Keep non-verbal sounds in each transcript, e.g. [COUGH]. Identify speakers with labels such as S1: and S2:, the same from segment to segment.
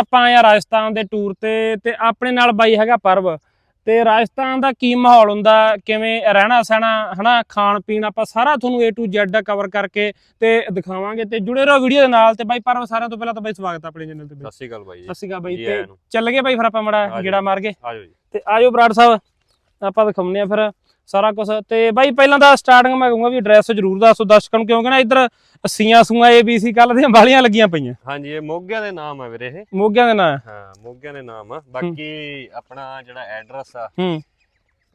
S1: ਆਪਾਂ ਆ ਰਾਜਸਥਾਨ ਦੇ ਟੂਰ ਤੇ ਤੇ ਆਪਣੇ ਨਾਲ ਬਾਈ ਹੈਗਾ ਪਰਵ। ਤੇ ਰਾਜਸਥਾਨ ਦਾ ਕੀ ਮਾਹੌਲ ਹੁੰਦਾ ਕਿਵੇਂ ਰਹਿਣਾ ਸਹਿਣਾ ਹਨਾ ਖਾਣ ਪੀਣ ਆਪਾਂ ਸਾਰਾ ਤੁਹਾਨੂੰ A to Z ਕਵਰ ਕਰਕੇ ਤੇ ਦਿਖਾਵਾਂਗੇ ਤੇ ਜੁੜੇ ਰਹੋ ਵੀਡੀਓ ਦੇ ਨਾਲ ਤੇ ਬਾਈ ਪਰਵ ਸਾਰਿਆਂ ਤੋਂ ਪਹਿਲਾਂ ਤਾਂ ਬਾਈ ਸਵਾਗਤ ਆਪਣੇ ਚੈਨਲ ਤੇ
S2: ਸਤਿ ਸ਼੍ਰੀ ਅਕਾਲ ਬਾਈ ਜੀ।
S1: ਸਤਿ ਸ਼੍ਰੀ ਅਕਾਲ ਬਾਈ ਤੇ ਚੱਲ ਗਏ ਬਾਈ ਫਿਰ ਆਪਾਂ ਮੜਾ ਗੇੜਾ। ਮਾਰ ਕੇ।
S2: ਆਜੋ ਜੀ।
S1: ਤੇ ਆਜੋ ਬਰਾੜ ਸਾਹਿਬ ਆਪਾਂ ਦਿਖਾਉਂਦੇ ਆ ਫਿਰ। ਸਾਰਾ ਕੁਝ ਤੇ ਬਾਈ ਪਹਿਲਾਂ ਤਾਂ ਸਟਾਰਟਿੰਗ ਮੈਂ ਕਹੂੰਗਾ ਵੀ ਐਡਰੈਸ ਜ਼ਰੂਰ ਦੱਸੋ ਦਰਸ਼ਕਾਂ ਨੂੰ ਕਿਉਂਕਿ ਨਾ ਇੱਧਰ ਸੀਆਂ ਸੂਆਂ ABC ਕੱਲ ਦੀਆਂ ਬਾਲੀਆਂ ਲੱਗੀਆਂ ਪਈਆਂ।
S2: ਹਾਂਜੀ ਇਹ ਮੋਗਿਆਂ ਦੇ ਨਾਮ ਆ ਵੀਰੇ ਇਹ।
S1: ਮੋਗਿਆਂ ਦੇ ਨਾਂ।
S2: ਹਾਂ ਮੋਗਿਆਂ ਦੇ ਨਾਮ ਆ। ਬਾਕੀ ਆਪਣਾ ਜਿਹੜਾ ਐਡਰੈਸ ਆ
S1: ਹੂੰ।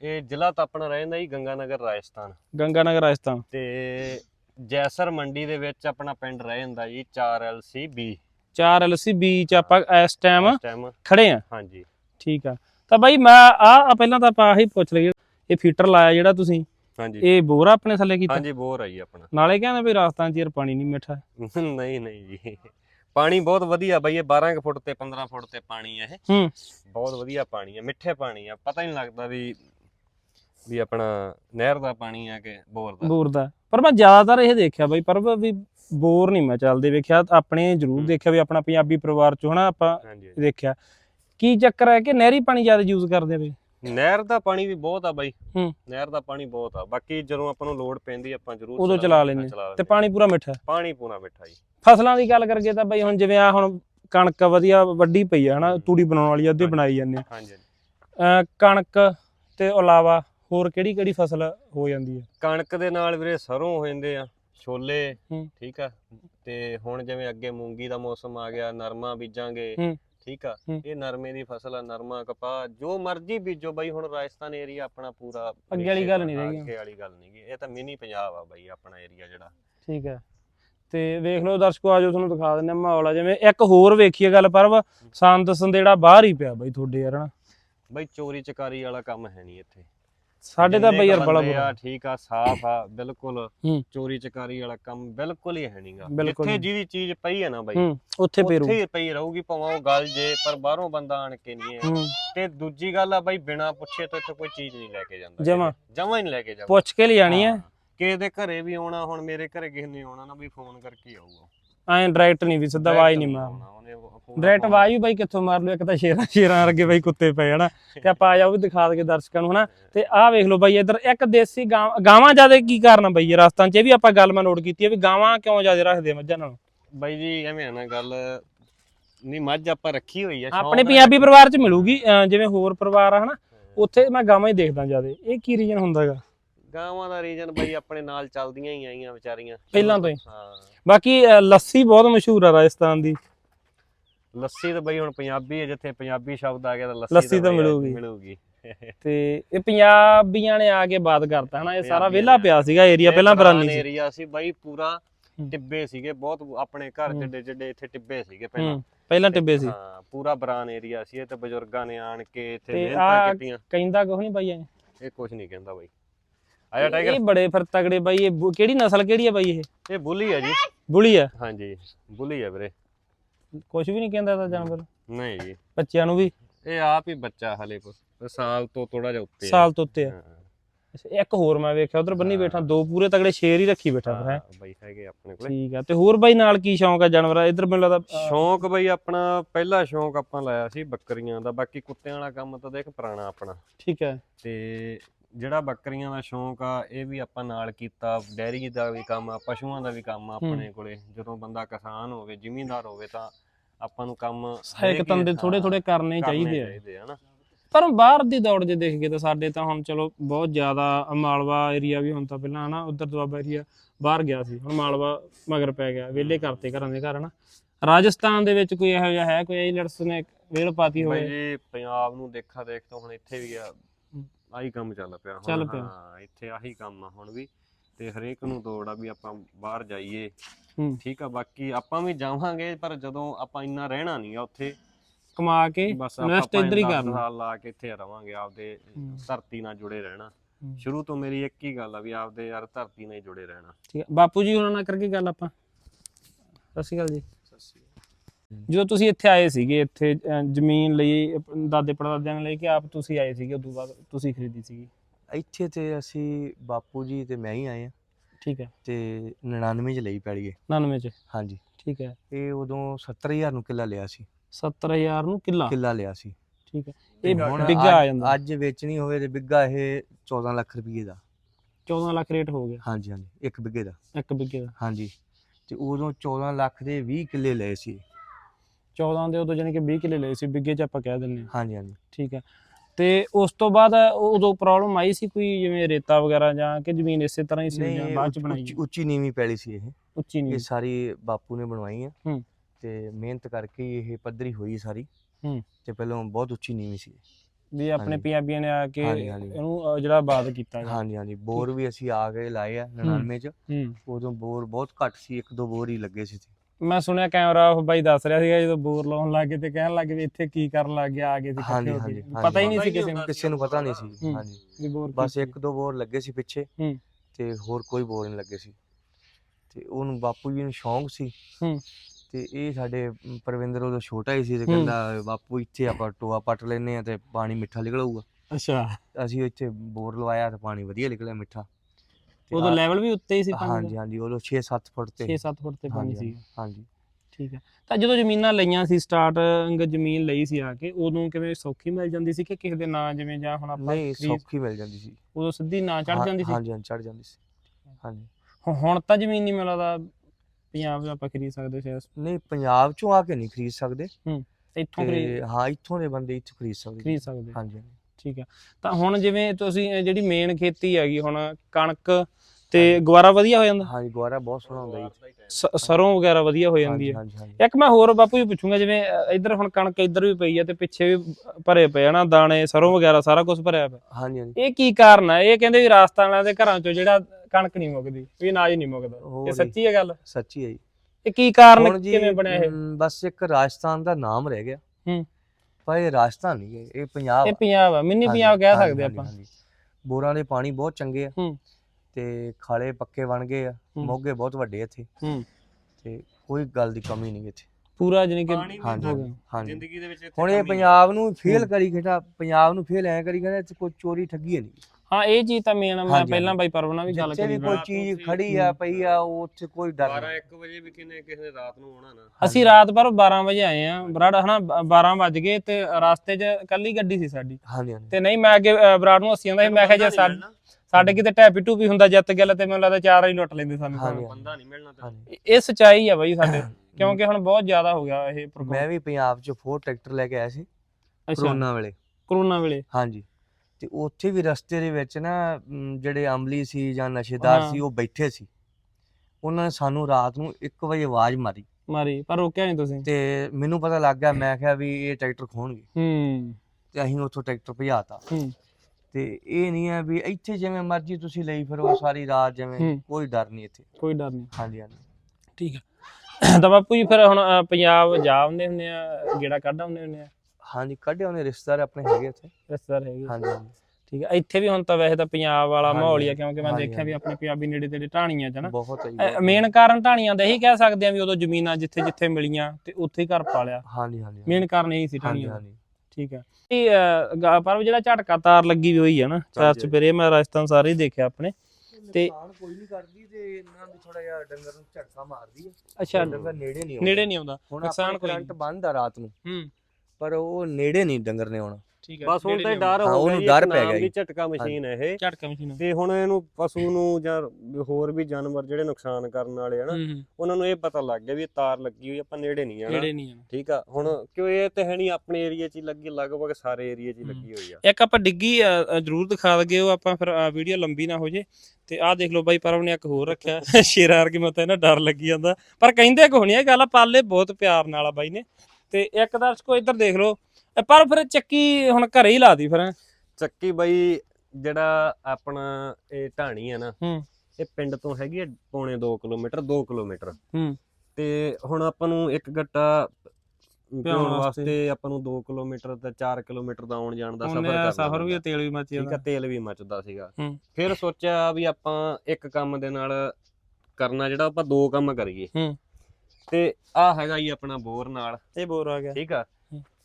S2: ਇਹ ਜ਼ਿਲ੍ਹਾ ਤਾਂ ਆਪਣਾ ਰਹਿੰਦਾ ਜੀ ਗੰਗਾਨਗਰ ਰਾਜਸਥਾਨ।
S1: ਗੰਗਾਨਗਰ ਰਾਜਸਥਾਨ।
S2: ਤੇ ਜੈਸਰ ਮੰਡੀ ਦੇ ਵਿੱਚ ਆਪਣਾ ਪਿੰਡ ਰਹਿ ਜਾਂਦਾ ਜੀ 4LCB
S1: 4 LC B ਚ ਆਪਾਂ ਇਸ ਟਾਈਮ ਖੜੇ ਆ।
S2: ਹਾਂਜੀ।
S1: ਠੀਕ ਆ। ਤਾਂ ਬਾਈ ਮੈਂ ਆ ਪਹਿਲਾਂ ਤਾਂ ਆਪਾਂ ਆਹੀ ਪੁੱਛ ਲਈਏ ਇਹ ਫੀਟਰ ਲਾਇਆ ਜਿਹੜਾ ਤੁਸੀਂ?
S2: ਹਾਂਜੀ।
S1: ਇਹ ਬੋਰ ਆਪਣੇ ਥੱਲੇ ਕੀਤਾ?
S2: ਹਾਂਜੀ ਬੋਰ ਆ ਜੀ ਆਪਣਾ।
S1: ਨਾਲੇ ਕਹਿੰਦੇ ਵੀ ਰਾਜਸਥਾਨ ਚ ਯਾਰ ਪਾਣੀ ਨਹੀਂ ਮਿੱਠਾ।
S2: ਨਹੀਂ ਨਹੀਂ ਜੀ। ਪਾਣੀ ਬਹੁਤ ਵਧੀਆ ਬਾਈ ਇਹ 12 ਕੁ ਫੁੱਟ ਤੇ 15 ਫੁੱਟ ਤੇ ਪਾਣੀ ਆ ਇਹ।
S1: ਹੂੰ।
S2: ਬਹੁਤ ਵਧੀਆ ਪਾਣੀ ਆ ਮਿੱਠੇ ਪਾਣੀ ਆ। ਪਤਾ ਹੀ ਨਹੀਂ ਲੱਗਦਾ ਵੀ ਵੀ ਆਪਣਾ ਨਹਿਰ ਦਾ ਪਾਣੀ ਆ ਕਿ ਬੋਰ ਦਾ।
S1: ਬੋਰ ਦਾ। ਪਰ ਮੈਂ ਜ਼ਿਆਦਾਤਰ ਇਹ ਦੇਖਿਆ ਬਾਈ ਪਰ ਵੀ ਬੋਰ ਨਹੀਂ ਮੈਂ ਚੱਲਦੇ ਵੇਖਿਆ। ਆਪਣੇ ਜ਼ਰੂਰ
S2: ਹੂੰ।
S1: ਦੇਖਿਆ ਵੀ ਆਪਣਾ ਪੰਜਾਬੀ ਪਰਿਵਾਰ ਚ ਹਨਾ ਆਪਾਂ ਦੇਖਿਆ। ਕੀ ਚੱਕਰ ਹੈ ਕਿ ਨਹਿਰੀ ਪਾਣੀ ਜ਼ਿਆਦਾ ਯੂਜ਼ ਕਰਦੇ ਵੇ
S2: ਨਹਿਰ ਦਾ ਪਾਣੀ ਵੀ ਬਹੁਤ ਆ ਬਾਈ
S1: ਹੂੰ।
S2: ਨਹਿਰ ਦਾ ਪਾਣੀ ਬਹੁਤ ਆ ਬਾਕੀ ਜਦੋਂ ਆਪਾਂ ਨੂੰ ਲੋੜ ਪੈਂਦੀ ਆਪਾਂ ਜ਼ਰੂਰ
S1: ਉਦੋਂ ਚਲਾ ਲੈਂਦੇ। ਤੇ ਪਾਣੀ ਪੂਰਾ ਮਿੱਠਾ।
S2: ਪਾਣੀ ਪੂਣਾ ਮਿੱਠਾ ਜੀ
S1: ਫਸਲਾਂ ਦੀ ਗੱਲ ਕਰਗੇ ਤਾਂ ਬਾਈ ਹੁਣ ਜਿਵੇਂ ਆ ਹੁਣ ਕਣਕ ਵਧੀਆ ਵੱਡੀ ਪਈ ਆ ਹਨਾ ਤੂੜੀ ਬਣਾਉਣ ਵਾਲੀ ਅੱਧੇ। ਬਣਾਈ ਜਾਂਦੇ ਆ
S2: ਹਾਂਜੀ
S1: ਕਣਕ ਤੇ ਇਲਾਵਾ ਹੋਰ ਕਿਹੜੀ ਕਿਹੜੀ ਫਸਲ ਹੋ ਜਾਂਦੀ ਹੈ
S2: ਕਣਕ ਦੇ ਨਾਲ ਵੀਰੇ ਸਰੋਂ ਹੋ ਜਾਂਦੇ ਆ ਛੋਲੇ। ਠੀਕ ਆ ਤੇ ਹੁਣ ਜਿਵੇਂ ਅੱਗੇ ਮੂੰਗੀ ਦਾ ਮੌਸਮ ਆ ਗਿਆ ਨਰਮਾ ਬੀਜਾਂਗੇ। ਠੀਕ ਆ। ਇਹ ਨਰਮੇ ਦੀ ਫਸਲ ਆ ਨਰਮਾ ਕਪਾਹ ਜੋ ਮਰਜ਼ੀ ਬੀਜੋ ਬਾਈ ਹੁਣ ਰਾਜਸਥਾਨ ਏਰੀਆ ਆਪਣਾ ਪੂਰਾ
S1: ਅੱਗੇ ਵਾਲੀ ਗੱਲ ਨਹੀਂ ਰਹਿ। ਗਈ।
S2: ਅੱਗੇ ਵਾਲੀ ਗੱਲ ਨਹੀਂ ਗੀ। ਇਹ ਤਾਂ ਮਿਨੀ ਪੰਜਾਬ ਆ ਬਾਈ ਆਪਣਾ ਏਰੀਆ ਜਿਹੜਾ।
S1: ਠੀਕ ਹੈ ਤੇ ਵੇਖ ਲਓ ਦਰਸ਼ਕੋ ਆਜੋ ਤੁਹਾਨੂੰ ਦਿਖਾ ਆ ਮਾਹੌਲ ਆ। ਜਿਵੇਂ ਇੱਕ ਹੋਰ ਵੇਖੀਏ ਗੱਲ ਪਰਵ ਸੰਦ ਸੰਦੇੜਾ ਬਾਹਰ ਹੀ ਪਿਆ ਬਾਈ ਤੁਹਾਡੇ ਯਾਰ ਹਨਾ?
S2: ਬਾਈ ਚੋਰੀ ਚਕਾਰੀ ਵਾਲਾ ਕੰਮ ਹੈ ਨਹੀਂ ਇੱਥੇ।
S1: ਸਾਡੇ ਤਾਂ ਬਈ ਯਾਰ ਬੜਾ ਬੁਰਾ।
S2: ਠੀਕ ਆ ਸਾਫ਼ ਆ ਬਿਲਕੁਲ। ਚੋਰੀ ਚਕਾਰੀ ਵਾਲਾ ਕੰਮ ਬਿਲਕੁਲ ਹੀ ਹੈ ਨਹੀਂਗਾ ਜਿੱਥੇ। ਜਿਹਦੀ ਚੀਜ਼ ਪਈ ਹੈ ਨਾ ਬਾਈ
S1: ਉੱਥੇ ਪੇਰੂ
S2: ਉੱਥੇ ਹੀ ਪਈ ਰਹੂਗੀ ਭਾਵੇਂ ਉਹ ਗੱਲ ਜੇ ਪਰ ਬਾਹਰੋਂ ਬੰਦਾ ਆਣ ਕੇ ਨਹੀਂ ਹੈ। ਤੇ ਦੂਜੀ ਗੱਲ ਆ ਬਾਈ ਬਿਨਾ ਪੁੱਛੇ ਤੋਂ ਇੱਥੇ ਕੋਈ ਚੀਜ਼ ਨਹੀਂ ਲੈ ਕੇ ਜਾਂਦਾ
S1: ਜਮਾਂ।
S2: ਜਮਾ ਹੀ ਨਹੀਂ ਲੈ ਕੇ ਜਾਂਦਾ।
S1: ਪੁੱਛ ਕੇ ਲਿਆਣੀ ਹੈ।
S2: ਕਿਸੇ ਦੇ ਘਰੇ ਵੀ ਆਉਣਾ ਹੁਣ ਮੇਰੇ ਘਰੇ ਕਿਸੇ ਨੇ ਆਉਣਾ ਨਾ ਵੀ ਫੋਨ ਕਰਕੇ ਆਊਗਾ।
S1: ਐਂ ਡਾਇਰੈਕਟ ਨਹੀਂ ਵੀ ਸਿੱਧਾ ਆਵਾਜ਼ ਨਹੀਂ ਮਾਰਨਾ। ਡਾਇਰੈਕਟ ਆਵਾਜ਼ ਵੀ ਬਾਈ ਕਿੱਥੋਂ ਮਾਰ ਲਿਓ ਇੱਕ ਤਾਂ ਸ਼ੇਰਾਂ ਸ਼ੇਰਾਂ ਵਰਗੇ ਬਾਈ ਕੁੱਤੇ ਪਏ ਹਨਾ। ਤੇ ਆਪਾਂ ਆ ਜਾ ਉਹ ਵੀ ਦਿਖਾ ਦਈਏ ਦਰਸ਼ਕਾਂ ਨੂੰ ਹਨਾ। ਤੇ ਆਹ ਵੇਖ ਲਓ ਬਾਈ ਇੱਧਰ ਇੱਕ ਦੇਸੀ ਗਾਵਾਂ ਜ਼ਿਆਦਾ ਕੀ ਕਾਰਨ ਬਾਈ ਇਹ ਰਾਜਸਥਾਨ ਚ? ਇਹ ਵੀ ਆਪਾਂ ਗੱਲ ਮੈਂ ਨੋਟ ਕੀਤੀ ਹੈ ਵੀ ਗਾਵਾਂ ਕਿਉਂ ਜ਼ਿਆਦਾ ਰੱਖਦੇ ਮੱਝਾਂ ਨਾਲੋਂ?
S2: ਬਾਈ ਜੀ ਐਵੇਂ ਆ ਨਾ ਗੱਲ ਨਹੀਂ ਮੱਝ ਆਪਾਂ ਰੱਖੀ ਹੋਈ ਆ
S1: ਆਪਣੇ ਪੰਜਾਬੀ ਪਰਿਵਾਰ ਚ ਮਿਲੂਗੀ ਜਿਵੇਂ ਹੋਰ ਪਰਿਵਾਰ ਆ ਹਨਾ ਉੱਥੇ ਮੈਂ ਗਾਵਾਂ ਹੀ ਦੇਖਦਾ ਜ਼ਿਆਦਾ। ਇਹ ਕੀ ਰੀਜਨ ਹੁੰਦਾਗਾ
S2: ਗਾਵਾਂ ਦਾ ਰੀਜਨ ਬਾਈ ਆਪਣੇ ਨਾਲ ਚੱਲਦੀਆਂ ਹੀ ਆਈਆਂ ਵਿਚਾਰੀਆਂ
S1: ਪਹਿਲਾਂ ਤੋਂ ਹੀ।
S2: ਹਾਂ
S1: ਬਾਕੀ ਲੱਸੀ ਬਹੁਤ ਮਸ਼ਹੂਰ ਆ ਰਾਜਸਥਾਨ ਦੀ
S2: ਲੱਸੀ ਤਾਂ ਬਈ ਹੁਣ ਪੰਜਾਬੀ ਹੈ ਜਿੱਥੇ ਪੰਜਾਬੀ ਸ਼ਬਦ ਆ ਗਿਆ ਤਾਂ ਲੱਸੀ
S1: ਲੱਸੀ ਤਾਂ
S2: ਬਈ
S1: ਮਿਲੂਗੀ।
S2: ਮਿਲੂਗੀ
S1: ਤੇ ਇਹ ਪੰਜਾਬੀਆਂ ਨੇ ਆ ਕੇ ਬਾਤ ਕਰਤਾ ਹਨਾ ਇਹ ਸਾਰਾ ਵਿਹਲਾ। ਪਿਆ ਸੀਗਾ ਏਰੀਆ ਪਹਿਲਾਂ ਬਰਾਨੀ ਸੀ
S2: ਏਰੀਆ ਸੀ ਬਾਈ ਪੂਰਾ। ਟਿੱਬੇ ਸੀਗੇ ਬਹੁਤ ਆਪਣੇ ਘਰ। ਜਿੱਡੇ ਜਿੱਡੇ ਇੱਥੇ ਟਿੱਬੇ ਸੀਗੇ ਪਹਿਲਾਂ
S1: ਹੂੰ ਪਹਿਲਾਂ ਟਿੱਬੇ ਸੀ
S2: ਹਾਂ ਪੂਰਾ ਬਰਾਨ ਏਰੀਆ ਸੀ ਇਹ ਤੇ ਬਜ਼ੁਰਗਾਂ ਨੇ ਆਣ ਕੇ ਇੱਥੇ
S1: ਤੇ
S2: ਮਿਹਨਤਾਂ ਕੀਤੀਆਂ
S1: ਕਹਿੰਦਾ ਕੁਛ ਨਹੀਂ ਬਾਈ ਇਹ
S2: ਕੁਝ ਨਹੀਂ ਕਹਿੰਦਾ ਬਾਈ ਆਇਆ ਟਾਈਗਰ?
S1: ਇਹ ਬੜੇ ਫਿਰ ਤਗੜੇ ਬਾਈ ਇਹ ਬੁ- ਕਿਹੜੀ ਨਸਲ ਕਿਹੜੀ ਆ ਬਾਈ ਇਹ?
S2: ਇਹ ਬੁੱਲੀ ਆ ਜੀ।
S1: ਬੁਲੀ ਆ?
S2: ਹਾਂਜੀ ਬੁੱਲੀ ਆ ਵੀਰੇ।
S1: ਕੁਛ ਵੀ ਨਹੀਂ ਕਹਿੰਦਾ ਇਹਦਾ ਜਾਨਵਰ।
S2: ਨਹੀਂ ਜੀ।
S1: ਬੱਚਿਆਂ ਨੂੰ ਵੀ?
S2: ਇਹ ਆਪ ਹੀ ਬੱਚਾ ਹਲੇ ਕੋ ਸਾਲ ਤੋਂ ਥੋੜਾ ਜਿਹਾ ਉੱਤੇ।
S1: ਸਾਲ ਤੋਂ ਉੱਤੇ ਆ। ਅੱਛਾ, ਇੱਕ ਹੋਰ ਮੈਂ ਵੇਖਿਆ ਉਧਰ ਬੰਨੀ ਬੈਠਾ ਦੋ ਪੂਰੇ ਤਗੜੇ ਸ਼ੇਰ ਹੀ ਰੱਖੀ ਬੈਠਾ ਫਿਰ ਹੈਂ।
S2: ਹਾਂ, ਬਾਈ ਹੈਗੇ ਆਪਣੇ ਕੋਲੇ।
S1: ਠੀਕ ਆ ਤੇ ਹੋਰ ਬਾਈ ਨਾਲ ਕੀ ਸ਼ੌਂਕ ਆ ਜਾਨਵਰਾਂ ਇਧਰ ਮੈਨੂੰ ਲੱਗਦਾ ਅਹ,
S2: ਸ਼ੌਂਕ ਬਈ ਆਪਣਾ ਪਹਿਲਾ ਸ਼ੌਂਕ ਆਪਾਂ ਲਾਇਆ ਸੀ ਬੱਕਰੀਆਂ ਦਾ ਬਾਕੀ ਕੁੱਤਿਆਂ ਵਾਲਾ ਕੰਮ ਤਾਂ ਦੇਖ ਪੁਰਾਣਾ ਆਪਣਾ।
S1: ਠੀਕ ਹੈ
S2: ਤੇ ਜਿਹੜਾ ਬੱਕਰੀਆਂ ਦਾ ਸ਼ੌਂਕ ਆ ਇਹ ਵੀ ਆਪਾਂ ਨਾਲ ਕੀਤਾ ਡੈਰੀ ਦਾ ਵੀ ਕੰਮ ਆ ਪਸ਼ੂਆਂ ਦਾ ਵੀ ਕੰਮ ਆ ਆਪਣੇ ਕੋਲੇ। ਜਦੋਂ ਬੰਦਾ ਕਿਸਾਨ ਹੋਵੇ ਜ਼ਿਮੀਂਦਾਰ ਹੋਵੇ ਤਾਂ ਆਪਾਂ ਨੂੰ ਕੰਮ ਹੀ-
S1: ਤੰਦੇ ਥੋੜੇ ਥੋੜੇ ਕਰਨੇ ਚਾਹੀਦੇ ਆ। ਪਰ ਬਾਹਰ ਦੀ ਦੌੜ ਜੇ ਦੇਖ ਤਾਂ ਸਾਡੇ ਤਾਂ ਹੁਣ ਚਲੋ ਬਹੁਤ ਜ਼ਿਆਦਾ ਮਾਲਵਾ ਏਰੀਆ ਵੀ ਹੁਣ ਤਾਂ ਪਹਿਲਾਂ ਹਨਾ ਉਧਰ ਦੁਆਬਾ ਏਰੀਆ ਬਾਹਰ ਗਿਆ ਸੀ ਹੁਣ ਮਾਲਵਾ ਮਗਰ ਪੈ ਗਿਆ ਵਿਹਲੇ ਕਰਤੇ ਘਰਾਂ ਦੇ ਘਰ ਹਨਾ। ਰਾਜਸਥਾਨ ਦੇ ਵਿੱਚ ਕੋਈ ਇਹੋ ਜਿਹਾ ਹੈ ਕੋਈ ਆਈਲੈਟਸ ਨੇ ਵੇਲ ਪਾਤੀ ਹੋਵੇ?
S2: ਜੀ ਪੰਜਾਬ ਨੂੰ ਦੇਖਾ ਦੇਖ ਤਾਂ ਹੁਣ ਇੱਥੇ ਵੀ ਆ ਆਹੀ ਕੰਮ ਚੱਲ ਪਿਆ ਹੁਣ
S1: ਚੱਲ ਪਿਆ।
S2: ਹਾਂ ਇੱਥੇ ਆਹੀ ਕੰਮ ਆ ਹੁਣ ਵੀ ਤੇ ਹਰੇਕ ਨੂੰ ਦੌੜ ਆ ਵੀ ਆਪਾਂ ਬਾਹਰ ਜਾਈਏ
S1: ਹੂੰ।
S2: ਠੀਕ ਆ ਬਾਕੀ ਆਪਾਂ ਵੀ ਜਾਵਾਂਗੇ ਪਰ ਜਦੋਂ ਆਪਾਂ ਇੰਨਾ ਰਹਿਣਾ ਨਹੀਂ ਆ ਉੱਥੇ
S1: ਕਮਾ ਕੇ
S2: ਬਸ
S1: ਇਨਵੈਸਟ ਇੱਧਰ ਹੀ
S2: ਦਸ
S1: ਕਰਨਾ
S2: ਸਾਲ ਲਾ ਕੇ ਇੱਥੇ ਰਵਾਂਗੇ ਆਪਦੇ
S1: ਹੂੰ।
S2: ਧਰਤੀ ਨਾਲ ਜੁੜੇ ਰਹਿਣਾ
S1: ਹੂੰ।
S2: ਸ਼ੁਰੂ ਤੋਂ ਮੇਰੀ ਇੱਕ ਹੀ ਗੱਲ ਆ ਵੀ ਆਪਦੇ ਯਾਰ ਧਰਤੀ ਨਾਲ ਹੀ ਜੁੜੇ ਰਹਿਣਾ
S1: ਠੀਕ ਹੈ ਬਾਪੂ ਜੀ ਉਹਨਾਂ ਨਾਲ ਕਰਕੇ ਗੱਲ ਆਪਾਂ ਸਤਿ ਸ਼੍ਰੀ ਅਕਾਲ ਜੀ ਜਦੋਂ ਤੁਸੀਂ ਇੱਥੇ ਆਏ ਸੀਗੇ ਇੱਥੇ ਅਹ, ਜ਼ਮੀਨ ਲਈ ਦਾਦੇ ਪੜਦਾਦਿਆਂ ਨੇ ਲਈ ਕਿ ਆਪ ਤੁਸੀਂ ਆਏ ਸੀਗੇ ਉਦੋਂ ਬਾਅਦ ਤੁਸੀਂ ਖਰੀਦੀ ਸੀਗੀ?
S3: ਇੱਥੇ ਤੇ ਅਸੀਂ ਬਾਪੂ ਜੀ ਤੇ ਮੈਂ ਹੀ ਆਏ ਆ
S1: ਠੀਕ ਹੈ।
S3: ਤੇ 99 ਚ ਲਈ ਪੈਲੀਏ
S1: 99 ਚ?
S3: ਹਾਂਜੀ।
S1: ਠੀਕ ਹੈ।
S3: ਇਹ ਉਦੋਂ 70000 ਨੂੰ ਕਿੱਲਾ ਲਿਆ ਸੀ।
S1: 70000 ਨੂੰ ਕਿੱਲਾ?
S3: ਕਿੱਲਾ ਲਿਆ ਸੀ।
S1: ਠੀਕ ਹੈ। ਇਹ
S3: ਹੁਣ
S1: ਬਿੱਗਾ
S3: ਅੱਜ-
S1: ਆ ਜਾਂਦਾ।
S3: ਅੱਜ ਵੇਚਣੀ ਹੋਵੇ ਤੇ ਬਿੱਗਾ ਇਹ 14 ਲੱਖ ਰੁਪਏ ਦਾ।
S1: 14 ਲੱਖ ਰੇਟ ਹੋ ਗਿਆ।
S3: ਹਾਂਜੀ ਹਾਂਜੀ। ਇੱਕ ਬਿੱਗੇ ਦਾ।
S1: ਇੱਕ ਬਿੱਗੇ ਦਾ।
S3: ਹਾਂਜੀ। ਤੇ ਉਦੋਂ 14 ਲੱਖ ਦੇ 20 ਕਿੱਲੇ ਲਏ ਸੀ।
S1: 14 ਦੇ ਉਦੋਂ ਜਾਨੀ ਕਿ 20 ਕਿੱਲੇ ਲਏ ਸੀ ਬਿੱਗੇ ਚ ਆਪਾਂ ਕਹਿ ਦਿੰਨੇ ਆ
S3: ਹਾਂਜੀ ਹਾਂਜੀ।
S1: ਠੀਕ ਹੈ। ਤੇ ਉਸ ਤੋਂ ਬਾਅਦ ਉਦੋਂ ਪ੍ਰੋਬਲਮ ਆਈ ਸੀ ਕੋਈ ਜਿਵੇਂ ਰੇਤਾ ਵਗੈਰਾ ਜਾਂ ਕਿ ਜ਼ਮੀਨ ਇਸੇ ਤਰ੍ਹਾਂ ਹੀ ਸੀ ਜਾਂ ਬਾਅਦ ਚ ਬਣਾਈ
S3: ਉੱਚੀ- ਨੀਵੀਂ ਪੈਲੀ ਸੀ ਇਹ।
S1: ਉੱਚੀ ਨਹੀਂ
S3: ਇਹ ਸਾਰੀ ਬਾਪੂ ਨੇ ਬਣਵਾਈ ਆ।
S1: ਹੂੰ।
S3: ਤੇ ਮਿਹਨਤ ਕਰਕੇ ਇਹ ਪੱਧਰੀ ਹੋਈ ਸਾਰੀ।
S1: ਹੂੰ।
S3: ਤੇ ਪਹਿਲਾਂ ਬਹੁਤ ਉੱਚੀ ਨੀਵੀਂ ਸੀ।
S1: ਵੀ ਆਪਣੇ। ਪੰਜਾਬੀਆਂ ਨੇ ਆ ਕੇ। ਇਹਨੂੰ ਜਿਹੜਾ ਆਬਾਦ ਕੀਤਾ।
S3: ਹਾਂਜੀ ਹਾਂਜੀ। ਬੋਰ ਵੀ ਅਸੀਂ ਆ ਕੇ ਲਾਏ ਆ 99 ਚ। ਉਦੋਂ ਬੋਰ ਬਹੁਤ ਘੱਟ ਸੀ ਇੱਕ ਦੋ ਬੋਰ ਹੀ ਲੱਗੇ ਸੀ
S1: ਮੈਂ ਸੁਣਿਆ ਕੈਮਰਾ ਉਹ ਬਾਈ ਦੱਸ ਰਿਹਾ ਸੀਗਾ ਜਦੋਂ ਬੋਰ ਲਾਉਣ ਲੱਗੇ ਤੇ ਕਹਿਣ ਲੱਗੇ ਵੀ ਇੱਥੇ ਕੀ ਕਰਨ ਲੱਗ ਗਿਆ ਆ ਗਏ ਸੀ
S3: ਹਾਂਜੀ,
S1: ਹੋ ਕੇ
S3: ਹਾਂਜੀ।
S1: ਪਤਾ ਹੀ ਨਹੀਂ ਸੀ ਕਿਸੇ ਨੂੰ
S3: ਕਿਸੇ ਨੂੰ ਪਤਾ ਨਹੀਂ ਸੀ
S1: ਹੂੰ।
S3: ਹਾਂਜੀ
S1: ਵੀ ਬੋਰ
S3: ਬਸ ਇੱਕ ਦੋ ਬੋਰ ਲੱਗੇ ਸੀ ਪਿੱਛੇ
S1: ਹੂੰ।
S3: ਤੇ ਹੋਰ ਕੋਈ ਬੋਰ ਨਹੀਂ ਲੱਗੇ ਸੀ ਤੇ ਉਹਨੂੰ ਬਾਪੂ ਜੀ ਨੂੰ ਸ਼ੌਂਕ ਸੀ
S1: ਹੂੰ।
S3: ਤੇ ਇਹ ਸਾਡੇ ਅਮ, ਪਰਵਿੰਦਰ ਉਦੋਂ ਛੋਟਾ ਹੀ ਸੀ ਤੇ
S1: ਹੂੰ।
S3: ਕਹਿੰਦਾ ਬਾਪੂ ਇੱਥੇ ਆਪਾਂ ਟੋਆ ਪੱਟ ਲੈਨੇ ਆ ਤੇ ਪਾਣੀ ਮਿੱਠਾ ਨਿਕਲੂਗਾ
S1: ਅੱਛਾ
S3: ਅਸੀਂ ਇੱਥੇ ਬੋਰ ਲਵਾਇਆ ਤੇ ਪਾਣੀ ਵਧੀਆ ਨਿਕਲਿਆ ਮਿੱਠਾ ਤੇ
S1: ਉਦੋਂ
S3: ਆ-
S1: ਲੈਵਲ ਵੀ ਉੱਤੇ ਹੀ ਸੀ ਪਾਣੀ
S3: ਹਾਂਜੀ ਹਾਂਜੀ ਉਦੋਂ 6-7 ਫੁੱਟ ਤੇ।
S1: 6-7 ਫੁੱਟ ਤੇ ਪਾਣੀ
S3: ਹਾਂਜੀ,
S1: ਸੀ
S3: ਹਾਂਜੀ।
S1: ਠੀਕ ਹੈ। ਤਾਂ ਜਦੋਂ ਜ਼ਮੀਨਾਂ ਲਈਆਂ ਸੀ ਸਟਾਰਟਿੰਗ ਜ਼ਮੀਨ ਲਈ ਸੀ ਆ ਕੇ ਉਦੋਂ ਕਿਵੇਂ ਸੌਖੀ ਮਿਲ ਜਾਂਦੀ ਸੀ ਕਿ ਕਿਸੇ ਦੇ ਨਾਂ ਜਿਵੇਂ ਜਾਂ ਹੁਣ ਆਪਾਂ
S3: ਨਹੀਂ
S1: ਖਰੀਦ-
S3: ਸੌਖੀ ਮਿਲ ਜਾਂਦੀ ਸੀ।
S1: ਉਦੋਂ ਸਿੱਧੀ ਨਾਂ ਚੜ
S3: ਹਾਂ-
S1: ਜਾਂਦੀ ਸੀ?
S3: ਹਾਂਜੀ ਹਾਂਜੀ ਚੜ ਜਾਂਦੀ ਸੀ। ਹਾਂਜੀ।
S1: ਹੁ- ਹੁਣ ਤਾਂ ਜ਼ਮੀਨ ਨਹੀਂ ਮਿਲਦਾ ਪੰਜਾਬ 'ਚ ਆਪਾਂ ਖਰੀਦ ਸਕਦੇ ਸੀ ਇਸ-
S3: ਨਹੀਂ ਪੰਜਾਬ ਚੋਂ ਆ ਕੇ ਨਹੀਂ ਖਰੀਦ ਸਕਦੇ।
S1: ਇੱਥੋਂ ਖਰੀਦ
S3: ਤੇ ਹਾਂ ਇੱਥੋਂ ਦੇ ਬੰਦੇ ਇੱਥੋਂ ਖਰੀਦ ਸਕਦੇ
S1: ਖਰੀਦ ਸਕਦੇ
S3: ਹਾਂਜੀ ਹਾਂਜੀ।
S1: ਠੀਕ ਹੈ ਤਾਂ ਹੁਣ ਜਿਵੇਂ ਤੁਸੀਂ ਜਿਹੜੀ ਮੇਨ ਖੇਤੀ ਹੈਗੀ ਹੁਣ ਕਣਕ ਤੇ ਗਵਾਰਾ ਵਧੀਆ ਹੋ ਜਾਂਦਾ?
S3: ਹਾਂਜੀ ਗੁਆਰਾ ਬਹੁਤ ਸੋਹਣਾ ਹੁੰਦਾ ਜੀ।
S1: ਸ- ਸਰੋਂ ਵਗੈਰਾ ਵਧੀਆ ਹੋ ਜਾਂਦੀ ਹੈ।
S3: ਹਾਂਜੀ ਹਾਂਜੀ
S1: ਇੱਕ ਮੈਂ ਹੋਰ ਬਾਪੂ ਜੀ ਪੁੱਛੂੰਗਾ ਜਿਵੇਂ ਅ, ਇੱਧਰ ਹੁਣ ਕਣਕ ਇੱਧਰ ਵੀ ਪਈ ਹੈ ਤੇ ਪਿੱਛੇ ਵੀ ਭਰੇ ਪਏ ਆ ਨਾ ਦਾਣੇ ਸਰੋਂ ਵਗੈਰਾ ਸਾਰਾ ਕੁਝ ਭਰਿਆ ਪਿਆ।
S3: ਹਾਂਜੀ ਹਾਂਜੀ।
S1: ਇਹ ਕੀ ਕਾਰਨ ਹੈ ਇਹ ਕਹਿੰਦੇ ਵੀ ਰਾਜਸਥਾਨ ਵਾਲਿਆਂ ਦੇ ਘਰਾਂ ਚੋਂ ਜਿਹੜਾ ਕਣਕ ਨਹੀਂ ਮੁੱਕਦੀ ਵੀ ਅਨਾਜ ਨਹੀਂ ਮੁੱਕਦਾ।
S3: ਹੋਰ
S1: ਇਹ
S3: ਜੀ।
S1: ਸੱਚੀ ਹੈ ਗੱਲ?
S3: ਸੱਚੀ ਹੈ ਜੀ।
S1: ਇਹ ਕੀ ਕਾਰਨ
S3: ਹੁਣ ਜੀ
S1: ਕਿਵੇਂ ਬਣਿਆ ਇਹ?
S3: ਬਸ ਇੱਕ ਰਾਜਸਥਾਨ ਦਾ ਨਾਮ ਰਹਿ ਗਿਆ।
S1: ਹੂੰ।
S3: ਪਰ ਇਹ ਰਾਜਸਥਾਨ ਨਹੀਂ ਹੈ ਇਹ ਪੰਜਾਬ
S1: ਇਹ
S3: ਆ।
S1: ਪੰਜਾਬ ਆ ਮਿੰਨੀ
S3: ਹਾਂਜੀ,
S1: ਪੰਜਾਬ ਕਹਿ
S3: ਹਾਂਜੀ,
S1: ਸਕਦੇ
S3: ਹਾਂਜੀ,
S1: ਆਪਾਂ
S3: ਹਾਂਜੀ। ਬੋਰਾਂ ਦੇ ਪਾਣੀ ਬਹੁਤ ਚੰਗੇ ਆ
S1: ਹੂੰ।
S3: ਤੇ ਖਾਲੇ ਪੱਕੇ ਬਣ ਗਏ ਆ
S1: ਹੂੰ।
S3: ਮੋਗੇ ਬਹੁਤ ਵੱਡੇ ਇੱਥੇ
S1: ਹੂੰ
S3: ਤੇ ਕੋਈ ਗੱਲ ਦੀ ਕਮੀ ਨਹੀਂ ਇੱਥੇ
S1: ਪੂਰਾ ਜਾਨੀ ਕਿ
S2: ਪਾਣੀ
S3: ਹਾਂਜੀ,
S1: ਹੋ ਗਿਆ
S3: ਹਾਂਜੀ
S2: ਜ਼ਿੰਦਗੀ ਦੇ ਵਿੱਚ ਇੱਥੇ
S3: ਹੁਣ ਇਹ
S2: ਕਮੀ।
S3: ਪੰਜਾਬ ਨੂੰ ਫੇਲ
S1: ਹੂੰ।
S3: ਕਰੀ ਖੇਡਾ ਪੰਜਾਬ ਨੂੰ ਫੇਲ ਐ ਕਰੀ ਕਹਿੰਦਾ ਇੱਥੇ ਕੋਈ ਚੋਰੀ ਠੱਗੀ ਹੈ ਨਹੀਂ
S1: ਹਾਂ ਇਹ ਚੀਜ਼ ਤਾਂ ਮੇਨ ਮੈਂ
S3: ਹਾਂਜੀ,
S1: ਪਹਿਲਾਂ। ਬਾਈ ਪਰਵਨਾ ਵੀ ਗੱਲ
S3: ਜਿੱਥੇ ਵੀ
S1: ਕਰੀ
S3: ਕੋਈ
S2: ਰਾਤ ਨੂੰ
S3: ਚੀਜ਼ ਖੜੀ ਆ ਪਈ ਆ ਉਹ ਉੱਥੇ ਕੋਈ ਡਰ
S2: 12
S3: ਨਹੀਂ।
S2: 1 ਵਜੇ ਵੀ ਕਿਨੇ ਕਿਸੇ ਨੇ ਰਾਤ ਨੂੰ ਆਉਣਾ ਨਾ।
S1: ਅਸੀਂ ਰਾਤ ਪਰ 12 ਵਜੇ ਆਏ ਆ ਬਰਾੜ ਹਨਾ 12 ਵੱਜ ਗਏ ਤੇ ਰਸਤੇ 'ਚ ਕੱਲੀ ਗੱਡੀ ਸੀ ਸਾਡੀ।
S3: ਹਾਂਜੀ ਹਾਂਜੀ।
S1: ਤੇ ਨਹੀਂ ਮੈਂ ਅੱਗੇ ਅ, ਬਰਾੜ ਨੂੰ ਹੱਸੀ ਜਾਂਦਾ ਸੀ ਮੈਂ ਕਿਹਾ ਜੇ ਸਾਡੇ ਸਾਡੇ ਕਿਤੇ ਟੈਪੀ ਟੂਪੀ ਹੁੰਦਾ ਜਿੱਤ ਗਿਆ ਤੇ ਮੈਨੂੰ ਲੱਗਦਾ ਚਾਰ ਹੀ ਲੁੱਟ ਲੈਂਦੇ ਸਾਨੂੰ।
S3: ਹਾਂਜੀ।
S2: ਬੰਦਾ ਨਹੀਂ ਮਿਲਣਾ ਤੈਨੂੰ
S3: ਹਾਂਜੀ।
S1: ਇਹ ਸਚਾਈ ਆ ਬਾਈ ਸਾਡੇ ਕਿਉਂਕਿ ਹੁਣ ਬਹੁਤ ਜ਼ਿਆਦਾ ਹੋ ਗਿਆ ਇਹ ਪ੍ਰਕੋਪ।
S3: ਮੈਂ ਵੀ ਪੰਜਾਬ ਚ ਫੋਰ ਟਰੈਕਟਰ ਲੈ ਕੇ ਆਇਆ ਸੀ
S1: ਅੱਛਾ।
S3: ਕਰੋਨਾ ਵੇਲੇ।
S1: ਕਰੋਨਾ ਵੇਲੇ?
S3: ਹਾਂਜੀ। ਤੇ ਉੱਥੇ ਵੀ ਰਸਤੇ ਦੇ ਵਿੱਚ ਨਾ ਅਮ, ਜਿਹੜੇ ਅਮਲੀ ਸੀ ਜਾਂ ਨਸ਼ੇਦਾਰ
S1: ਹਾਂ।
S3: ਸੀ ਉਹ ਬੈਠੇ ਸੀ। ਉਹਨਾਂ ਨੇ ਸਾਨੂੰ ਰਾਤ ਨੂੰ 1 ਵਜੇ ਆਵਾਜ਼ ਮਾਰੀ।
S1: ਮਾਰੀ ਪਰ ਰੋਕਿਆ ਨਹੀਂ ਤੁਸੀਂ?
S3: ਤੇ ਮੈਨੂੰ ਪਤਾ ਲੱਗ ਗਿਆ ਮੈਂ ਕਿਹਾ ਵੀ ਇਹ ਟਰੈਕਟਰ ਖੋਣਗੇ।
S1: ਹੂੰ।
S3: ਤੇ ਅਸੀਂ ਉੱਥੋਂ ਟਰੈਕਟਰ ਭਜਾਤਾ।
S1: ਹੂੰ।
S3: ਤੇ ਇਹ ਨਹੀਂ ਹੈ ਵੀ ਇੱਥੇ ਜਿਵੇਂ ਮਰਜ਼ੀ ਤੁਸੀਂ ਲਈ ਫਿਰੋ ਸਾਰੀ ਰਾਤ ਜਿਵੇਂ
S1: ਹੂੰ।
S3: ਕੋਈ ਡਰ ਨਹੀਂ ਇੱਥੇ।
S1: ਕੋਈ ਡਰ ਨਹੀਂ।
S3: ਹਾਂਜੀ ਹਾਂਜੀ।
S1: ਠੀਕ ਆ। ਤਾਂ ਬਾਪੂ ਜੀ ਫਿਰ ਹੁਣ ਅ, ਪੰਜਾਬ ਜਾ ਆਉਂਦੇ ਹੁੰਦੇ ਆ ਗੇੜਾ ਕੱਢ ਆਉਂਦੇ ਹੁੰਦੇ ਆ।
S3: ਹਾਂਜੀ ਕੱਢੇ ਉਹਨੇ ਰਿਸ਼ਤੇਦਾਰ ਆਪਣੇ ਹੈਗੇ ਇੱਥੇ।
S1: ਰਿਸ਼ਤੇਦਾਰ ਹੈਗੇ
S3: ਹਾਂਜੀ ਹਾਂਜੀ।
S1: ਠੀਕ ਆ ਇੱਥੇ ਵੀ ਹੁਣ ਤਾਂ ਵੈਸੇ ਤਾਂ ਪੰਜਾਬ ਵਾਲਾ ਮਾਹੌਲ ਹੀ ਆ ਕਿਉਂਕਿ ਮੈਂ ਦੇਖਿਆ ਵੀ ਆਪਣੇ ਪੰਜਾਬੀ ਨੇੜੇ ਤੇੜੇ ਢਾਣੀਆਂ ਚ ਨਾ।
S3: ਬਹੁਤ ਹੈ।
S1: ਮੇਨ ਕਾਰਨ ਢਾਣੀਆਂ ਦਾ ਇਹੀ ਕਹਿ ਸਕਦੇ ਆ ਵੀ ਉਦੋਂ ਜ਼ਮੀਨਾਂ ਜਿੱਥੇ ਜਿੱਥੇ ਮਿਲੀਆਂ ਤੇ ਉੱਥੇ ਹੀ ਘਰ ਪਾਲਿਆ।
S3: ਹਾਂਜੀ ਹਾਂਜੀ
S1: ਮੇਨ ਕਾਰਨ ਇਹੀ ਸੀ ਢਾਣੀਆਂ ਦਾ।
S3: ਹਾਂਜੀ।
S1: ਠੀਕ ਹੈ ਇਹ ਪਰ ਜਿਹੜਾ ਝਟਕਾ ਤਾਰ ਲੱਗੀ ਵੀ ਹੋਈ ਹੈ ਨਾ ਚਾਰ। ਚਪੇਰੇ ਮੈਂ ਰਾਜਸਥਾਨ ਸਾਰੇ ਹੀ ਦੇਖਿਆ ਆਪਣੇ। ਤੇ-
S3: ਨੁਕਸਾਨ ਕੋਈ ਨਹੀਂ ਕਰਦੀ ਤੇ ਇਹਨਾਂ ਵੀ ਥੋੜਾ ਜਿਹਾ ਡੰਗਰ ਨੂੰ ਝਟਕਾ ਮਾਰਦੀ ਹੈ
S1: ਅੱਛਾ।
S3: ਡੰਗਰ ਨੇੜੇ ਨਹੀਂ ਆਉਂਦਾ।
S1: ਨੇੜੇ ਨਹੀਂ ਆਉਂਦਾ।
S3: ਹੁਣ
S1: ਨੁਕਸਾਨ
S3: ਨੁਕਸਾਨ
S1: ਕੋਈ
S3: ਕਰੰਟ ਬੰਦ ਆ ਰਾਤ ਨੂੰ।
S1: ਹੂੰ।
S3: ਪਰ ਉਹ ਨੇੜੇ ਨਹੀਂ ਡੰਗਰ ਨੇ ਆਉਣਾ।
S1: ਠੀਕ ਹੈ
S2: ਬਸ ਹੁਣ ਤਾਂ ਡਰ
S3: ਹਾਂ,
S2: ਹੋ
S3: ਉਹਨੂੰ
S2: ਗਿਆ
S3: ਡਰ ਪੈ ਗਿਆ ਜੀ।
S2: ਝਟਕਾ ਮਸ਼ੀਨ ਹੈ ਇਹ।
S1: ਝਟਕਾ ਮਸ਼ੀਨ
S2: ਤੇ ਹੁਣ ਇਹਨੂੰ ਪਸ਼ੂ ਨੂੰ ਜਾਂ ਹੋਰ ਵੀ ਜਾਨਵਰ ਜਿਹੜੇ ਨੁਕਸਾਨ ਕਰਨ ਵਾਲੇ ਆ ਨਾ
S1: ਹੂੰ ਹੂੰ।
S2: ਉਹਨਾਂ ਨੂੰ ਇਹ ਪਤਾ ਲੱਗ ਗਿਆ ਵੀ ਇਹ ਤਾਰ ਲੱਗੀ ਹੋਈ ਆਪਾਂ ਨੇੜੇ ਨਹੀਂ ਜਾਣਾ
S1: ਨੇੜੇ ਨਹੀਂ
S2: ਠੀਕ ਆ ਹੁਣ ਕਿਉਂ ਇਹ ਤੇ ਹੈ ਨਹੀਂ ਆਪਣੇ ਏਰੀਆ 'ਚ ਹੀ ਲੱਗੀ ਲਗਭਗ ਸਾਰੇ ਏਰੀਆ 'ਚ ਹੀ। ਲੱਗੀ ਹੋਈ ਆ।
S1: ਇੱਕ ਆਪਾਂ ਡਿੱਗੀ ਜ਼ਰੂਰ ਦਿਖਾ ਦਗੇ ਉਹ ਆਪਾਂ ਫਿਰ ਵੀਡੀਓ ਲੰਬੀ ਨਾ ਹੋ ਜੇ। ਤੇ ਆਹ ਦੇਖ ਲਓ ਬਾਈ ਪਰਮ ਨੇ ਇੱਕ ਹੋਰ ਰੱਖਿਆ। [LAUGHS] ਸ਼ੇਰਾ ਵਰਗੀ ਮਤ ਇਹਨਾਂ ਡਰ ਲੱਗੀ ਜਾਂਦਾ। ਪਰ ਕਹਿੰਦੇ ਕੋ ਨਹੀਂ ਇਹ ਗੱਲ ਪਾਲੇ ਬਹੁਤ ਪਿਆਰ ਨਾਲ ਆ ਬਾਈ ਨੇ। ਤੇ ਇੱਕ ਦਰਸ਼ਕੋ ਇੱਧਰ ਦੇਖ ਲਓ ਪਰ ਫਿਰ ਚੱਕੀ ਹੁਣ ਘਰੇ ਹੀ ਲਾਦੀ ਫਿਰ
S2: ਚੱਕੀ ਬਈ ਜਿਹੜਾ ਆਪਣਾ ਇਹ ਢਾਣੀ ਆ ਨਾ
S1: ਹੂੰ।
S2: ਇਹ ਪਿੰਡ ਤੋਂ ਹੈਗੀ ਆ ਪੌਣੇ 2 ਕਿਲੋਮੀਟਰ 2 ਕਿਲੋਮੀਟਰ
S1: ਹੂੰ।
S2: ਤੇ ਹੁਣ ਆਪਾਂ ਨੂੰ ਇੱਕ ਗੱਟਾ ਪਿਉਣ
S1: ਵਾਸਤੇ।
S2: ਆਪਾਂ ਨੂੰ 2 ਕਿਲੋਮੀਟਰ ਤੇ 4 ਕਿਲੋਮੀਟਰ ਦਾ ਆਉਣ ਜਾਣ ਦਾ ਸਫ਼ਰ ਕਰਨਾ
S1: ਸਫ਼ਰ ਵੀ। ਤੇਲ ਵੀ ਮੱਚੀ
S2: ਠੀਕ ਆ ਤੇਲ ਵੀ ਮੱਚਦਾ ਸੀਗਾ
S1: ਹੂੰ।
S2: ਫਿਰ ਸੋਚਿਆ ਵੀ ਆਪਾਂ ਇੱਕ ਕੰਮ ਦੇ ਨਾਲ ਕਰਨਾ ਜਿਹੜਾ ਆਪਾਂ ਦੋ ਕੰਮ ਕਰੀਏ
S1: ਹੂੰ।
S2: ਤੇ ਆ ਹੈਗਾ ਜੀ ਆਪਣਾ ਬੋਰ ਨਾਲ।
S1: ਇਹ ਬੋਰ ਆ ਗਿਆ।
S2: ਠੀਕ ਆ।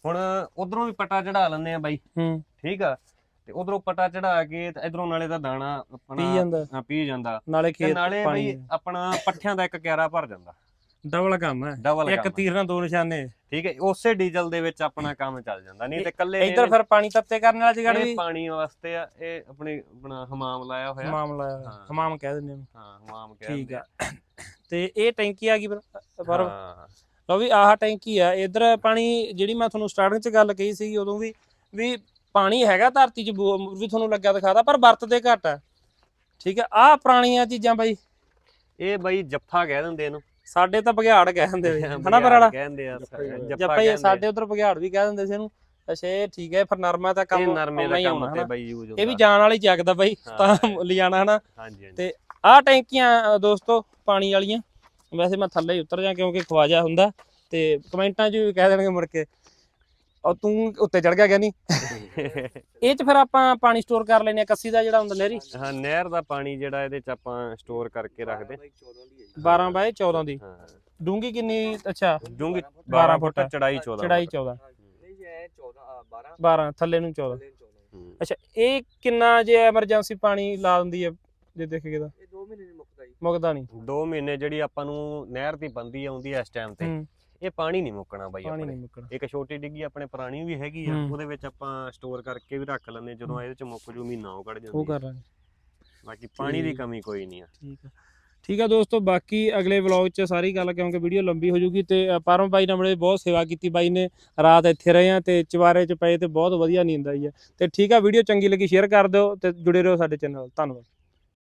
S2: ਹੁਣ ਉਧਰੋਂ ਵੀ ਪਟਾ ਚੜਾ ਲੈਂਦੇ ਆ ਬਾਈ।
S1: ਹੂੰ।
S2: ਠੀਕ ਆ? ਤੇ ਉਧਰੋਂ ਪਟਾ ਚੜਾ ਕੇ ਤੇ ਇਧਰੋਂ ਨਾਲੇ ਦਾ ਦਾਣਾ
S1: ਪੀ
S2: ਆਪਣਾ
S1: ਜਾਂਦਾ।
S2: ਹਾਂ, ਪੀ ਜਾਂਦਾ।
S1: ਨਾਲੇ ਖੇਤ
S2: ਨਾਲੇ ਬਈ ਆਪਣਾ ਪੱਠਿਆਂ ਦਾ ਇੱਕ ਕਿਆਰਾ ਭਰ ਜਾਂਦਾ।
S1: ਡਬਲ ਕੰਮ ਹੈ ਇੱਕ ਤੀਰ ਨਾਲ ਦੋ ਨਿਸ਼ਾਨੇ।
S2: ਠੀਕ ਹੈ ਉਸੇ ਡੀਜ਼ਲ ਦੇ ਵਿੱਚ ਆਪਣਾ ਕੰਮ ਚੱਲ ਜਾਂਦਾ। ਨਹੀਂ ਤੇ ਕੱਲੇ
S1: ਇੱਧਰ ਫਿਰ ਪਾਣੀ ਤੱਤੇ ਕਰਨ ਵਾਲਾ ਜਗੜ ਵੀ?
S2: ਪਾਣੀ ਵਾਸਤੇ ਆ ਇਹ ਆਪਣੀ ਆਪਣਾ ਹਮਾਮ ਲਾਇਆ ਹੋਇਆ।
S1: ਮਾਮਲਾ
S2: ਹਾਂ।
S1: ਹਮਾਮ ਕਹਿ ਦਿੰਦੇ
S2: ਹਾਂ ਹਮਾਮ
S1: ਠੀਕ
S2: ਕਹਿੰਦੇ
S1: ਆ। ਤੇ ਇਹ ਟੈਂਕੀ ਆ ਗਈ ਪਰ ਪਰ
S2: ਹਾਂ।
S1: ਲਓ ਵੀ ਆਹ ਟੈਂਕੀ ਆ ਇਧਰ ਪਾਣੀ ਜਿਹੜੀ ਮੈਂ ਤੁਹਾਨੂੰ ਸਟਾਰਟਿੰਗ 'ਚ ਗੱਲ ਕਹੀ ਸੀ ਉਦੋਂ ਵੀ ਵੀ ਪਾਣੀ ਹੈਗਾ ਧਰਤੀ 'ਚ ਵੀ ਤੁਹਾਨੂੰ ਲੱਗਾ ਦਿਖਾਦਾ ਪਰ ਵਰਤਦੇ ਘੱਟ ਆ। ਠੀਕ ਆ ਆਹ ਪੁਰਾਣੀਆਂ ਚੀਜ਼ਾਂ ਬਾਈ।
S2: ਇਹ ਬਈ ਜੱਫਾ ਕਹਿ ਦਿੰਦੇ ਇਹਨੂੰ।
S1: ਸਾਡੇ ਤਾਂ ਬਘਿਆੜ ਕਹਿ ਦਿੰਦੇ ਵੇ ਹਨਾ ਵਾਲਾ
S2: ਕਹਿੰਦੇ ਆ ਜੱਫਾ ਕਹਿੰਦੇ
S1: ਸਾਡੇ ਉਧਰ ਬਘਿਆੜ ਵੀ ਕਹਿ ਦਿੰਦੇ ਸੀ ਇਹਨੂੰ। ਅੱਛਾ ਇਹ ਠੀਕ ਹੈ ਫਿਰ ਨਰਮਾ ਤਾਂ
S2: ਇਹ
S1: ਕੰਮ
S2: ਨਰਮੇ ਦਾ
S1: ਹੀ
S2: ਕੰਮ
S1: ਆਉਣਾ
S2: ਤੇ। ਬਈ ਯੂਜ਼ ਹੁੰਦਾ।
S1: ਇਹ ਵੀ ਜਾਣ ਵਾਲੀ ਜਗਦਾ ਬਾਈ
S2: ਹਾਂ।
S1: ਤਾਂ ਲਿਜਾਣਾ ਹਨਾ।
S2: ਹਾਂਜੀ ਹਾਂਜੀ।
S1: ਤੇ ਆਹ ਟੈਂਕੀਆਂ ਦੋਸਤੋ ਪਾਣੀ ਵਾਲੀਆਂ। ਵੈਸੇ ਮੈਂ ਥੱਲੇ ਹੀ ਉਤਰ ਜਾ ਕਿਉਂਕਿ ਖਵਾਜਾ ਹੁੰਦਾ ਤੇ ਕਮੈਂਟਾਂ 'ਚ ਵੀ ਕਹਿ ਦੇਣਗੇ ਮੁੜ ਕੇ। ਉਹ ਤੂੰ ਉੱਤੇ ਚੜ ਗਿਆ ਗਿਆ ਨਹੀਂ? [LAUGHS] ਇਹ 'ਚ ਫਿਰ ਆਪਾਂ ਪਾਣੀ ਸਟੋਰ ਕਰ ਲੈਨੇ ਆ ਕੱਸੀ ਦਾ ਜਿਹੜਾ ਹੁੰਦਾ ਨਹਿਰੀ
S2: ਹਾਂ ਨਹਿਰ ਦਾ ਪਾਣੀ ਜਿਹੜਾ ਇਹਦੇ ਚ ਆਪਾਂ ਸਟੋਰ ਕਰਕੇ ਰੱਖਦੇ।
S1: 12 ਬਾਏ 14 ਦੀ।
S2: ਹਾਂ।
S1: ਡੂੰਗੀ ਕਿੰਨੀ ਅੱਛਾ।
S2: ਡੂੰਗੀ
S1: 12
S2: 12
S1: ਫੁੱਟ,
S2: ਚੜਾਈ 14
S1: ਚੜਾਈ 14
S3: ਨਹੀਂ ਜੀ ਇਹ 14 12
S1: 12 ਥੱਲੇ ਨੂੰ 14
S2: ਹੂੰ।
S1: ਅੱਛਾ ਇਹ ਕਿੰਨਾ ਜੇ ਐਮਰਜੈਂਸੀ ਪਾਣੀ ਲਾ ਦਿੰਦੀ ਹੈ ਜੇ ਦੇਖੀਏ ਤਾਂ?
S3: ਇਹ 2 ਮਹੀਨੇ ਮੁੱਕਦਾ
S1: ਨਹੀਂ।
S2: ਦੋ ਮਹੀਨੇ ਜਿਹੜੀ ਆਪਾਂ ਨੂੰ ਨਹਿਰ ਦੀ ਬੰਦੀ ਆਉਂਦੀ ਐ ਇਸ ਟਾਈਮ ਤੇ
S1: ਹੂੰ,
S2: ਇਹ ਪਾਣੀ ਨਹੀਂ ਮੁੱਕਣਾ ਬਾਈ
S1: ਪਾਣੀ
S2: ਆਪਣੇ।
S1: ਮੁੱਕਣਾ।
S2: ਇੱਕ ਛੋਟੀ ਡਿੱਗੀ ਆਪਣੇ ਪੁਰਾਣੀ ਵੀ ਹੈਗੀ ਆ
S1: ਹੂੰ।
S2: ਉਹਦੇ ਵਿੱਚ ਆਪਾਂ ਸਟੋਰ ਕਰਕੇ ਵੀ ਰੱਖ ਲੈਂਦੇ ਜਦੋਂ ਇਹਦੇ ਚ ਮੁੱਕ ਜੂ ਮਹੀਨਾ ਉਹ ਕੱਢ
S1: ਉਹ
S2: ਜਾਂਦੀ ਆ।
S1: ਕਰ ਲਾਂਗੇ।
S2: ਬਾਕੀ ਪਾਣੀ ਦੀ। ਕਮੀ ਕੋਈ ਨਹੀਂ ਆ।
S1: ਠੀਕ ਆ। ਠੀਕ ਆ ਦੋਸਤੋ ਬਾਕੀ ਅਗਲੇ ਵਲੌਗ 'ਚ ਸਾਰੀ ਗੱਲ ਕਿਉਂਕਿ ਵੀਡੀਓ ਲੰਬੀ ਹੋ ਜੂਗੀ ਤੇ ਅ, ਪਰਮ ਬਾਈ ਨੇ ਬੜੇ ਬਹੁਤ ਸੇਵਾ ਕੀਤੀ ਬਾਈ ਨੇ ਰਾਤ ਇੱਥੇ ਰਹੇ ਆ ਤੇ ਚਵਾਰੇ 'ਚ ਪਏ ਤੇ ਬਹੁਤ ਵਧੀਆ ਨੀਂਦ ਆਈ ਹੈ ਤੇ ਠੀਕ ਆ ਵੀਡੀਓ ਚੰਗੀ ਲੱਗੀ ਸ਼ੇਅਰ ਕਰ ਦਿਓ ਤੇ ਜੁੜੇ ਰਹੋ ਸਾਡੇ ਚੈਨਲ ਨਾਲ ਧੰਨਵਾਦ।